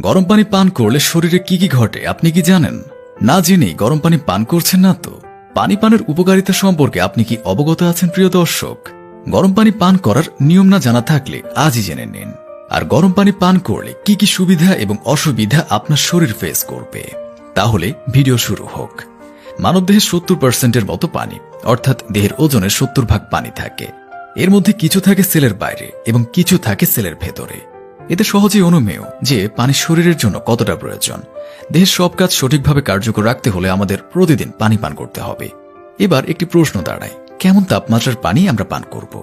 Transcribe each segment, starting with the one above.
গরম পানি পান করলে শরীরে কি কি ঘটে, আপনি কি জানেন? না জেনেই গরম পানি পান করছেন না তো? পানি পানের উপকারিতা সম্পর্কে আপনি কি অবগত আছেন, প্রিয় দর্শক? গরম পানি পান করার নিয়ম না জানা থাকলে আজই জেনে নিন। আর গরম পানি পান করলে কি কি সুবিধা এবং অসুবিধা আপনার শরীর ফেস করবে? তাহলে ভিডিও শুরু হোক। মানবদেহের সত্তর পার্সেন্টের মতো পানি, অর্থাৎ দেহের ওজনের সত্তর ভাগ পানি থাকে। এর মধ্যে কিছু থাকে সেলের বাইরে এবং কিছু থাকে সেলের ভেতরে। এতে সহজেই অনুমেয় যে পানি শরীরের জন্য কতটা প্রয়োজন। দেহের সব কাজ সঠিকভাবে কার্যকর রাখতে হলে আমাদের প্রতিদিন পানি পান করতে হবে। এবার একটি প্রশ্ন দাঁড়ায়, কেমন তাপমাত্রার পানি আমরা পান করব?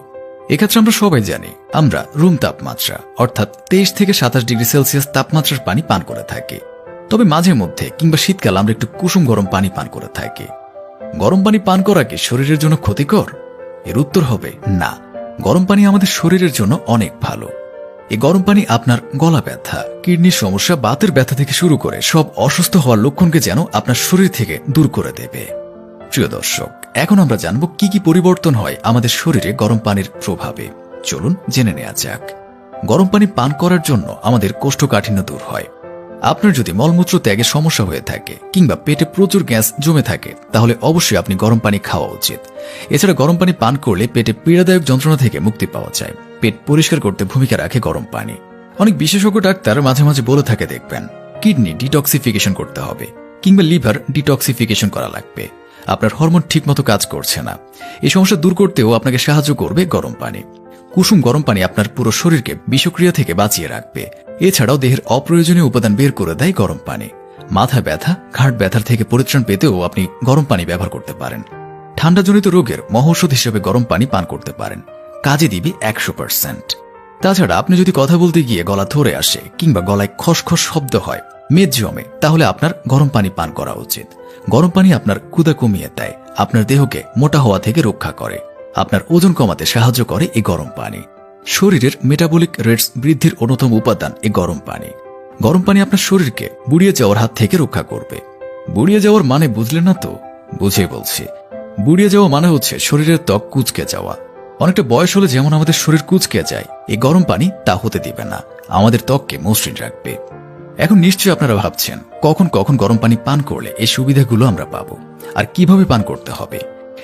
এক্ষেত্রে আমরা সবাই জানি, আমরা রুম তাপমাত্রা, অর্থাৎ তেইশ থেকে সাতাশ ডিগ্রি সেলসিয়াস তাপমাত্রার পানি পান করে থাকি। তবে মাঝে মধ্যে কিংবা শীতকাল আমরা একটু কুসুম গরম পানি পান করে থাকি। গরম পানি পান করা কি শরীরের জন্য ক্ষতিকর? এর উত্তর হবে না। গরম পানি আমাদের শরীরের জন্য অনেক ভালো। এই গরম পানি আপনার গলা ব্যথা, কিডনির সমস্যা, বাতের ব্যথা থেকে শুরু করে সব অসুস্থ হওয়ার লক্ষণকে যেন আপনার শরীর থেকে দূর করে দেবে। প্রিয় দর্শক, এখন আমরা জানব কি কি পরিবর্তন হয় আমাদের শরীরে গরম পানির প্রভাবে। চলুন জেনে নেওয়া যাক। গরম পানি পান করার জন্য আমাদের কোষ্ঠকাঠিন্য দূর হয়। আপনার যদি মলমূত্র ত্যাগের সমস্যা হয়ে থাকে কিংবা পেটে প্রচুর গ্যাস জমে থাকে, তাহলে অবশ্যই আপনি গরম পানি খাওয়া উচিত। এছাড়া গরম পানি পান করলে পেটে পীড়াদায়ক যন্ত্রণা থেকে মুক্তি পাওয়া যায়। পেট পরিষ্কার করতে ভূমিকা রাখে গরম পানি। অনেক বিশেষজ্ঞ ডাক্তার মাঝে মাঝে বলে থাকে, দেখবেন, কিডনি ডিটক্সিফিকেশন করতে হবে কিংবা লিভার ডিটক্সিফিকেশন করা লাগবে। আপনার হরমোন ঠিকমতো কাজ করছে না। এই সমস্যা দূর করতেও আপনাকে সাহায্য করবে গরম পানি। কুসুম গরম পানি আপনার পুরো শরীরকে বিষক্রিয়া থেকে বাঁচিয়ে রাখবে। এছাড়াও দেহের অপ্রয়োজনীয় উপাদান বের করে দেয় গরম পানি। মাথা ব্যথা, ঘাট ব্যথার থেকে পরিত্রাণ পেতেও আপনি গরম পানি ব্যবহার করতে পারেন। ঠান্ডাজনিত রোগের মহৌষধ হিসেবে গরম পানি পান করতে পারেন। কাজে দিবি একশো পার্সেন্ট। তাছাড়া আপনি যদি কথা বলতে গিয়ে গলা ধরে আসে কিংবা গলায় খসখস শব্দ হয়, মেদ জমে, তাহলে আপনার গরম পানি পান করা উচিত। গরম পানি আপনার ক্ষুদা কমিয়ে দেয়, আপনার দেহকে মোটা হওয়া থেকে রক্ষা করে, আপনার ওজন কমাতে সাহায্য করে এই গরম পানি। শরীরের মেটাবলিক রেটস বৃদ্ধির অন্যতম উপাদান এই গরম পানি। গরম পানি আপনার শরীরকে বুড়িয়ে যাওয়ার হাত থেকে রক্ষা করবে। বুড়িয়ে যাওয়ার মানে বুঝলেন না তো? বুঝে বলছি। বুড়িয়ে যাওয়া মানে হচ্ছে শরীরের ত্বক কুচকে যাওয়া। অনেকটা বয়স হলে যেমন আমাদের শরীর কুচকে যায় এই গরম পানি তা হতে দিবে না। আমাদের ত্বককে মসৃণ রাখবে। এখন নিশ্চয়ই আপনারা ভাবছেন, কখন কখন গরম পানি পান করলে এই সুবিধাগুলো আমরা পাবো? আর কীভাবে পান করতে হবে?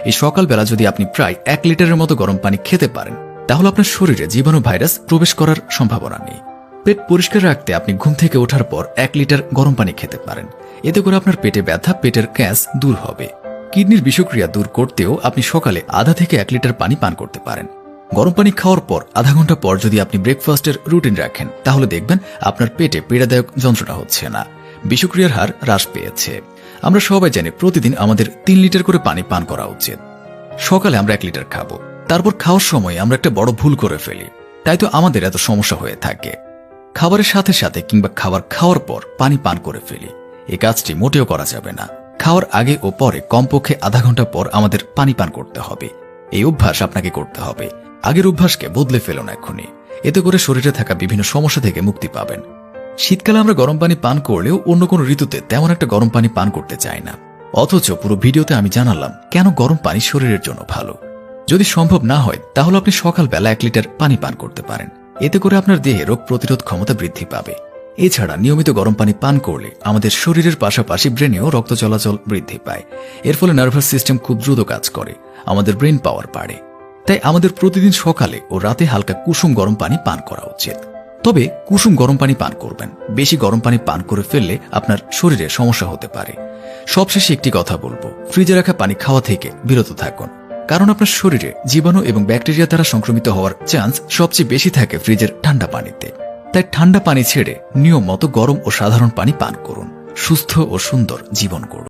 এই সকালবেলা যদি আপনি প্রায় এক লিটারের মতো গরম পানি খেতে পারেন, তাহলে আপনার শরীরে জীবাণু ভাইরাস প্রবেশ করার সম্ভাবনা নেই। পেট পরিষ্কার রাখতে আপনি ঘুম থেকে ওঠার পর এক লিটার গরম পানি খেতে পারেন। এতে করে আপনার পেটে ব্যথা, পেটের গ্যাস দূর হবে। কিডনির বিষক্রিয়া দূর করতেও আপনি সকালে আধা থেকে এক লিটার পানি পান করতে পারেন। গরম পানি খাওয়ার পর আধা ঘণ্টা পর যদি আপনি ব্রেকফাস্টের রুটিন রাখেন, তাহলে দেখবেন আপনার পেটে পীড়াদায়ক যন্ত্রণা হচ্ছে না। বিষক্রিয়ার হার হ্রাস পেয়েছে। আমরা সবাই জানি প্রতিদিন আমাদের তিন লিটার করে পানি পান করা উচিত। সকালে আমরা এক লিটার খাব। তারপর খাওয়ার সময় আমরা একটা বড় ভুল করে ফেলি। তাই তো আমাদের এত সমস্যা হয়ে থাকে। খাবারের সাথে সাথে কিংবা খাবার খাওয়ার পর পানি পান করে ফেলি। এই কাজটি মোটেও করা যাবে না। খাওয়ার আগে ও পরে কমপক্ষে আধা ঘণ্টা পর আমাদের পানি পান করতে হবে। এই অভ্যাস আপনাকে করতে হবে। আগের অভ্যাসকে বদলে ফেলুন এখনই এতে করে শরীরে থাকা বিভিন্ন সমস্যা থেকে মুক্তি পাবেন। শীতকালে আমরা গরম পানি পান করলেও অন্য কোনো ঋতুতে তেমন একটা গরম পানি পান করতে চাই না। অথচ পুরো ভিডিওতে আমি জানালাম, কেন গরম পানি শরীরের জন্য ভালো? যদি সম্ভব না হয়, তাহলে আপনি সকালবেলা এক লিটার পানি পান করতে পারেন। এতে করে আপনার দেহে রোগ প্রতিরোধ ক্ষমতা বৃদ্ধি পাবে। এছাড়া নিয়মিত গরম পানি পান করলে আমাদের শরীরের পাশাপাশি ব্রেনেও রক্ত চলাচল বৃদ্ধি পায়। এর ফলে নার্ভাস সিস্টেম খুব দ্রুত কাজ করে, আমাদের ব্রেন পাওয়ার বাড়ে। তাই আমাদের প্রতিদিন সকালে ও রাতে হালকা কুসুম গরম পানি পান করা উচিত। তবে কুসুম গরম পানি পান করবেন। বেশি গরম পানি পান করে ফেললে আপনার শরীরে সমস্যা হতে পারে। সবশেষে একটি কথা বলব, ফ্রিজে রাখা পানি খাওয়া থেকে বিরত থাকুন। কারণ আপনার শরীরে জীবাণু এবং ব্যাকটেরিয়া দ্বারা সংক্রমিত হওয়ার চান্স সবচেয়ে বেশি থাকে ফ্রিজের ঠান্ডা পানিতে। তাই ঠান্ডা পানি ছেড়ে নিয়ম মতো গরম ও সাধারণ পানি পান করুন। সুস্থ ও সুন্দর জীবন করুন